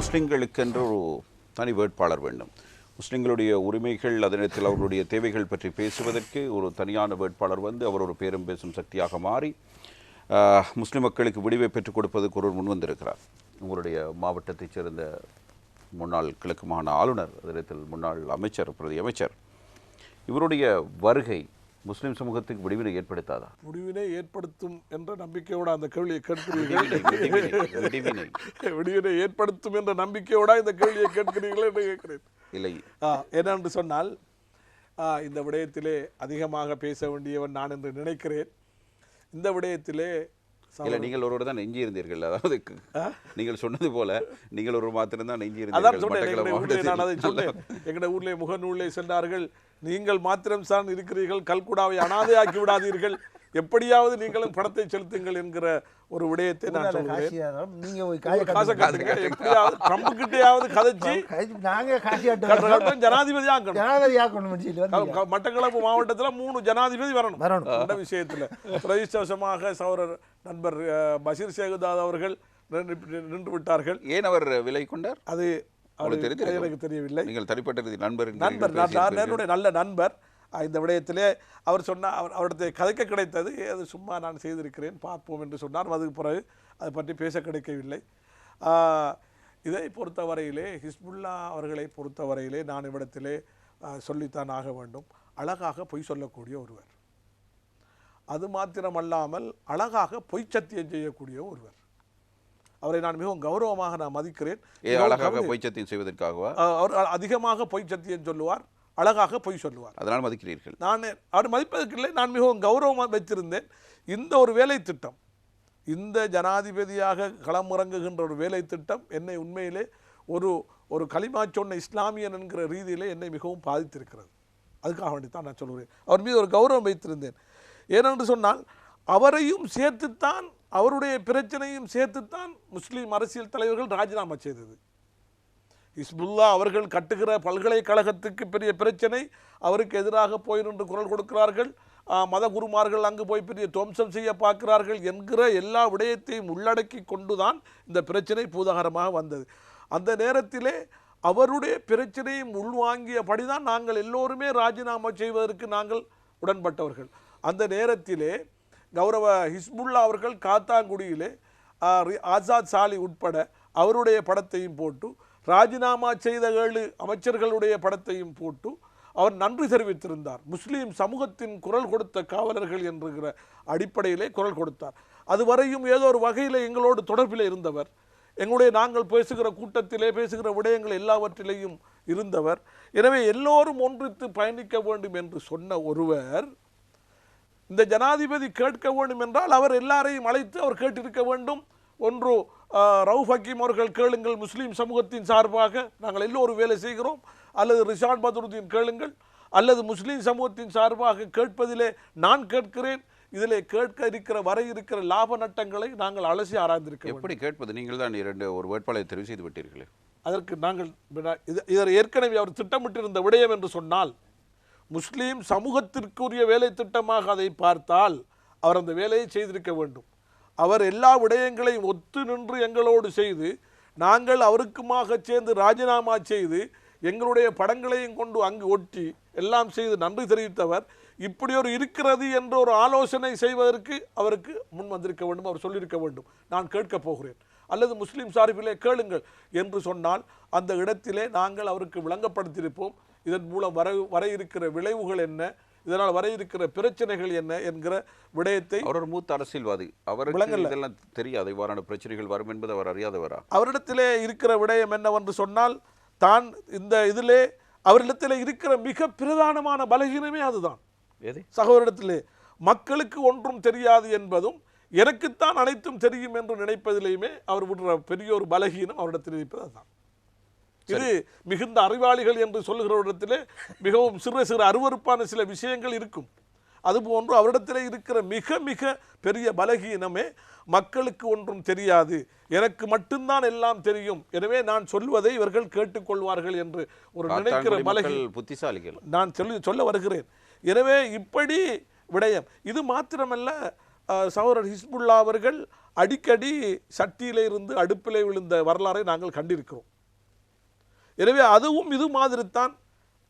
முஸ்லிம்களுக்கென்று ஒரு தனி வேட்பாளர் வேண்டும். முஸ்லிம்களுடைய உரிமைகள் அதே நேரத்தில் அவர்களுடைய தேவைகள் பற்றி பேசுவதற்கு ஒரு தனியான வேட்பாளர் வந்து அவர் ஒரு பேரும் பேசும் சக்தியாக மாறி முஸ்லிம் மக்களுக்கு விடிவை பெற்றுக் கொடுப்பதற்கு ஒருவர் முன்வந்திருக்கிறார் உங்களுடைய மாவட்டத்தைச் சேர்ந்த முன்னாள் கிழக்கு மாகாண ஆளுநர் அதே நேரத்தில் முன்னாள் அமைச்சர் பிரதி அமைச்சர். இவருடைய வருகை முஸ்லிம் சமூகத்துக்கு விடிவினை ஏற்படுத்தாதா? முடிவினை ஏற்படுத்தும் என்ற நம்பிக்கையோட அந்த கேள்வியை கேட்கிறீர்கள். விடிவினை, ஏற்படுத்தும் என்ற நம்பிக்கையோட இந்த கேள்வியை கேட்கிறீர்கள் என்று கேட்கிறேன். இல்லை. ஆ, என்னென்று சொன்னால் இந்த விடயத்திலே அதிகமாக பேச வேண்டியவன் நான் என்று நினைக்கிறேன். இந்த விடயத்திலே இல்ல நீங்கள் ஒருவர் தான் எஞ்சி இருந்தீர்கள். அதாவது நீங்கள் சொன்னது போல நீங்கள் ஒரு மாத்திரம் தான் அதான் இருந்தீர்கள் எங்களுடைய ஊரிலே முகநூலே சென்றார்கள். நீங்கள் மாத்திரம் தான் இருக்கிறீர்கள். கல்குடாவை அனாதையாக்கி விடாதீர்கள். எப்படியாவது நீங்களும் பணத்தை செலுத்துங்கள் என்கிற ஒரு விடயத்தை நான் சொல்கிறேன் நீங்க காசை கட்டுங்க. எப்படியாவது ட்ரம்ப் கிட்டையாவது கதைச்சு நாங்க ஜனாதிபதி ஆக்கணும் ஆக்கணும் மட்டக்களப்பு மாவட்டத்துல மூணு ஜனாதிபதி வரணும். வரணும். இந்த விஷயத்துல. பிரதிஷ்டவசமாக சௌரர் நண்பர் பஷீர் சேகுதாத் அவர்கள் நின்று நின்று விட்டார்கள். ஏன் அவர் விலை கொண்டார்? அது. எனக்கு தெரியவில்லை. நீங்கள் தனிப்பட்ட நண்பர் நண்பர் நான். என்னுடைய நல்ல நண்பர். இந்த விடயத்திலே அவர் சொன்னார் அவர் அவரிடத்தை கதைக்க கிடைத்தது அது சும்மா நான் செய்திருக்கிறேன் பார்ப்போம் என்று சொன்னார். அதுக்கு பிறகு அதை பற்றி பேச கிடைக்கவில்லை. இதை பொறுத்தவரையிலே ஹிஸ்புல்லா அவர்களை பொறுத்தவரையிலே நான் இவ்விடத்திலே சொல்லித்தான் ஆக வேண்டும். அழகாக பொய் சொல்லக்கூடிய ஒருவர். அது மாத்திரமல்லாமல் அழகாக பொய் சத்தியம் செய்யக்கூடிய ஒருவர். அவரை நான் மிகவும் கௌரவமாக நான் மதிக்கிறேன். அழகாக கவிதை- பொய்ச்சத்தியம் செய்வதற்காகவா? அவர் அதிகமாக பொய் சத்தியம் சொல்லுவார். அழகாக பொய் சொல்லுவார். அதனால் மதிக்கிறீர்கள். நான் அவர் மதிப்பதற்கு இல்லை நான் மிகவும் கௌரவமாக வைத்திருந்தேன். இந்த ஒரு வேலை திட்டம் இந்த ஜனாதிபதியாக களமிறங்குகின்ற ஒரு வேலை திட்டம் என்னை உண்மையிலே ஒரு ஒரு களிமா சொன்ன இஸ்லாமியன் என்கிற ரீதியிலே என்னை மிகவும் பாதித்திருக்கிறது. அதுக்காக வேண்டி தான் நான் சொல்கிறேன். அவர் மீது ஒரு கௌரவம் வைத்திருந்தேன். ஏனென்று சொன்னால் அவரையும் சேர்த்துத்தான் அவருடைய பிரச்சனையும் சேர்த்துத்தான் முஸ்லீம் அரசியல் தலைவர்கள் ராஜினாமா செய்தது. ஹிஸ்புல்லா அவர்கள் கட்டுகிற பல்கலைக்கழகத்துக்கு பெரிய பிரச்சனை. அவருக்கு எதிராக போய் நின்று குரல் கொடுக்கிறார்கள். மத குருமார்கள் அங்கு போய் பெரிய துவம்சம் செய்ய பார்க்கிறார்கள் என்கிற எல்லா விடயத்தையும் உள்ளடக்கி கொண்டுதான் இந்த பிரச்சனை பூதாகரமாக வந்தது. அந்த நேரத்திலே அவருடைய பிரச்சனையும் உள்வாங்கியபடிதான் நாங்கள் எல்லோருமே ராஜினாமா செய்வதற்கு நாங்கள் உடன்பட்டவர்கள். அந்த நேரத்திலே கௌரவ ஹிஸ்புல்லா அவர்கள் காத்தாங்குடியிலே ஆசாத் சாலி உட்பட அவருடைய படத்தையும் போட்டு ராஜினாமா செய்த ஏழு அமைச்சர்களுடைய படத்தையும் போட்டு அவர் நன்றி தெரிவித்திருந்தார். முஸ்லீம் சமூகத்தின் குரல் கொடுத்த காவலர்கள் என்கிற அடிப்படையிலே குரல் கொடுத்தார். அதுவரையும் ஏதோ ஒரு வகையில் எங்களோடு தொடர்பில் இருந்தவர். எங்களுடைய நாங்கள் பேசுகிற கூட்டத்திலே பேசுகிற விடயங்கள் எல்லாவற்றிலேயும் இருந்தவர். எனவே எல்லோரும் ஒன்றித்து பயணிக்க வேண்டும் என்று சொன்ன ஒருவர் இந்த ஜனாதிபதி கேட்க வேண்டும் என்றால் அவர் எல்லாரையும் அழைத்து அவர் கேட்டிருக்க வேண்டும். ஒன்று ரவுஃப் ஹக்கீம் அவர்கள் கேளுங்கள் முஸ்லீம் சமூகத்தின் சார்பாக நாங்கள் எல்லோரும் வேலை செய்கிறோம். அல்லது ரிஷான் பத்ருதீன் கேளுங்கள். அல்லது முஸ்லீம் சமூகத்தின் சார்பாக கேட்பதிலே நான் கேட்கிறேன். இதிலே கேட்க இருக்கிற வர இருக்கிற லாப நட்டங்களை நாங்கள் அலசி ஆராய்ந்திருக்க வேண்டும். எப்படி கேட்பது? நீங்கள் தான் இரண்டு ஒரு வேட்பாளரை தெரிவு செய்து விட்டீர்களே. அதற்கு நாங்கள் விட- இது இதில் ஏற்கனவே அவர் திட்டமிட்டிருந்த விடயம் என்று சொன்னால் முஸ்லீம் சமூகத்திற்குரிய வேலை திட்டமாக அதை பார்த்தால் அவர் அந்த வேலையை செய்திருக்க வேண்டும். அவர் எல்லா விடயங்களையும் ஒத்து நின்று எங்களோடு செய்து நாங்கள் அவருக்குமாக சேர்ந்து ராஜினாமா செய்து எங்களுடைய படங்களையும் கொண்டு அங்கு ஒட்டி எல்லாம் செய்து நன்றி தெரிவித்தவர். இப்படி ஒரு இருக்கிறது என்ற ஒரு ஆலோசனை செய்வதற்கு அவருக்கு முன் வந்திருக்க வேண்டும் அவர் சொல்லியிருக்க வேண்டும். நான் கேட்கப் போகிறேன். அல்லது முஸ்லீம் சார்பிலே கேளுங்கள் என்று சொன்னால் அந்த இடத்திலே நாங்கள் அவருக்கு விளங்கப்படுத்தியிருப்போம். இதன் மூலம் வர வர இருக்கிற விளைவுகள் என்ன? இதனால் வர இருக்கிற பிரச்சனைகள் என்ன என்கிற விடயத்தை அவர் மூத்த அரசியல்வாதி. அவருக்கு விளங்கல. இதெல்லாம் தெரியாது. இவ்வாறான பிரச்சனைகள் வரும் என்பது அவர் அறியாதவரா? அவரிடத்திலே இருக்கிற விடயம் என்னவென்று சொன்னால் தான் இந்த இதிலே அவரிடத்திலே இருக்கிற மிக பிரதானமான பலகீனமே அதுதான். சகோதரிடத்திலே மக்களுக்கு ஒன்றும் தெரியாது என்பதும் எனக்குத்தான் அனைத்தும் தெரியும் என்று நினைப்பதிலேயுமே அவர் விடுற பெரிய ஒரு பலகீனம் அவரிடத்தில் இருப்பது அதுதான் இது மிகுந்த அறிவாளிகள் என்று சொல்லுகிறவரிடத்திலே மிகவும் சிறு சிறு அருவருப்பான சில விஷயங்கள் இருக்கும். அதுபோன்று அவரிடத்திலே இருக்கிற மிக மிக பெரிய பலகீனமே மக்களுக்கு ஒன்றும் தெரியாது. எனக்கு மட்டும்தான் எல்லாம் தெரியும். எனவே நான் சொல்வதை இவர்கள் கேட்டுக்கொள்வார்கள் என்று ஒரு நினைக்கிற மக்கள் புத்திசாலிகள். நான் சொல்லி சொல்ல வருகிறேன். எனவே இப்படி விடயம். இது மாத்திரமல்ல சகோதரர் ஹிஸ்புல்லா அவர்கள் அடிக்கடி சட்டியிலே இருந்து அடுப்பிலே விழுந்த வரலாறை நாங்கள் கண்டிருக்கிறோம். எனவே அதுவும் இது மாதிரி தான்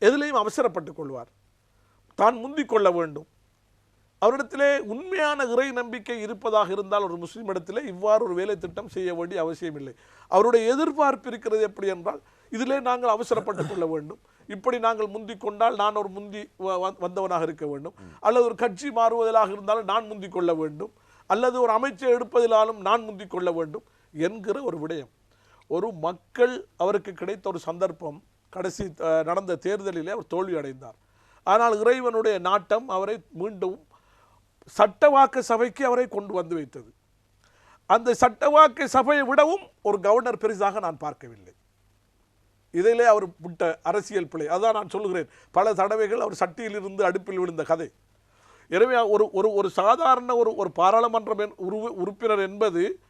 எதிலையும் அவசரப்பட்டு கொள்வார். தான் முந்திக் கொள்ள வேண்டும். அவரிடத்திலே உண்மையான இறை நம்பிக்கை இருப்பதாக இருந்தால் ஒரு முஸ்லீம் இடத்திலே இவ்வாறு ஒரு வேலை திட்டம் செய்ய வேண்டிய அவசியம் இல்லை. அவருடைய எதிர்பார்ப்பு இருக்கிறது எப்படி என்றால் இதிலே நாங்கள் அவசரப்பட்டுக் கொள்ள வேண்டும். இப்படி நாங்கள் முந்திக் கொண்டால் நான் ஒரு முந்தி வ- வந்தவனாக இருக்க வேண்டும். அல்லது ஒரு கட்சி மாறுவதாக இருந்தாலும் நான் முந்திக் கொள்ள வேண்டும். அல்லது ஒரு அமைச்சை எடுப்பதிலாலும் நான் முந்திக் கொள்ள வேண்டும் என்கிற ஒரு விடயம். ஒரு மக்கள் அவருக்கு கிடைத்த ஒரு சந்தர்ப்பம் கடைசி நடந்த தேர்தலிலே அவர் தோல்வி அடைந்தார். ஆனால் இறைவனுடைய நாட்டம் அவரை மீண்டும் சட்டவாக்க சபைக்கு அவரை கொண்டு வந்து வைத்தது. அந்த சட்டவாக்க சபையை விடவும் ஒரு கவர்னர் பெரிதாக நான் பார்க்கவில்லை. இதிலே அவர் விட்ட அரசியல் பிழை. அதான் நான் சொல்லுகிறேன். பல தடவைகள் அவர் சட்டியிலிருந்து அடுப்பில் விழுந்த கதை. எனவே ஒரு ஒரு ஒரு சாதாரண ஒரு ஒரு பாராளுமன்றம் என்- உறுப்பினர் என்பது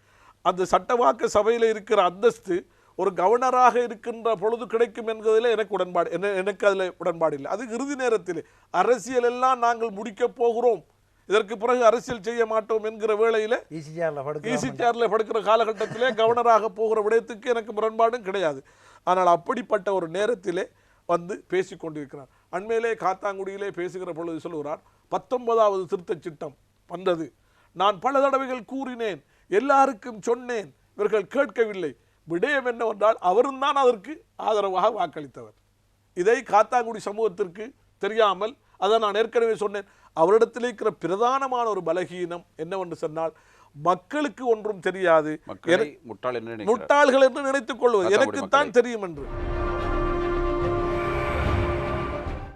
அந்த சட்டவாக்க சபையில் இருக்கிற அந்தஸ்து ஒரு கவர்னராக இருக்கின்ற பொழுது கிடைக்கும் என்பதில் எனக்கு உடன்பாடு என்ன எனக்கு அதில் உடன்பாடு இல்லை. அது இறுதி நேரத்தில். அரசியல் எல்லாம் நாங்கள் முடிக்கப் போகிறோம். இதற்கு பிறகு அரசியல் செய்ய மாட்டோம் என்கிற வேளையில் ஈசி சேர்ல படுக்க ஈசி சேர்ல படுக்கிற காலகட்டத்திலே கவர்னராக போகிற விடயத்துக்கு எனக்கு முரண்பாடும் கிடையாது. ஆனால் அப்படிப்பட்ட ஒரு நேரத்திலே வந்து பேசிக் கொண்டிருக்கிறார். அண்மையிலே காத்தாங்குடியிலே பேசுகிற பொழுது சொல்லுகிறார் பத்தொன்பதாவது திருத்தச் சட்டம் வந்தது. நான் பல தடவைகள் கூறினேன். எல்லாருக்கும் சொன்னேன். இவர்கள் கேட்கவில்லை. விடயம் என்னவென்றால் அவரும் தான் அதற்கு ஆதரவாக வாக்களித்தவர். இதை காத்தாங்குடி சமூகத்திற்கு தெரியாமல் அதை நான் ஏற்கனவே சொன்னேன். அவரிடத்தில் இருக்கிற பிரதானமான ஒரு பலகீனம் என்னவென்று சொன்னால் மக்களுக்கு ஒன்றும் தெரியாது. முட்டாள்கள் என்று நினைத்துக் கொள்வது. எனக்குத்தான் தெரியும் என்று.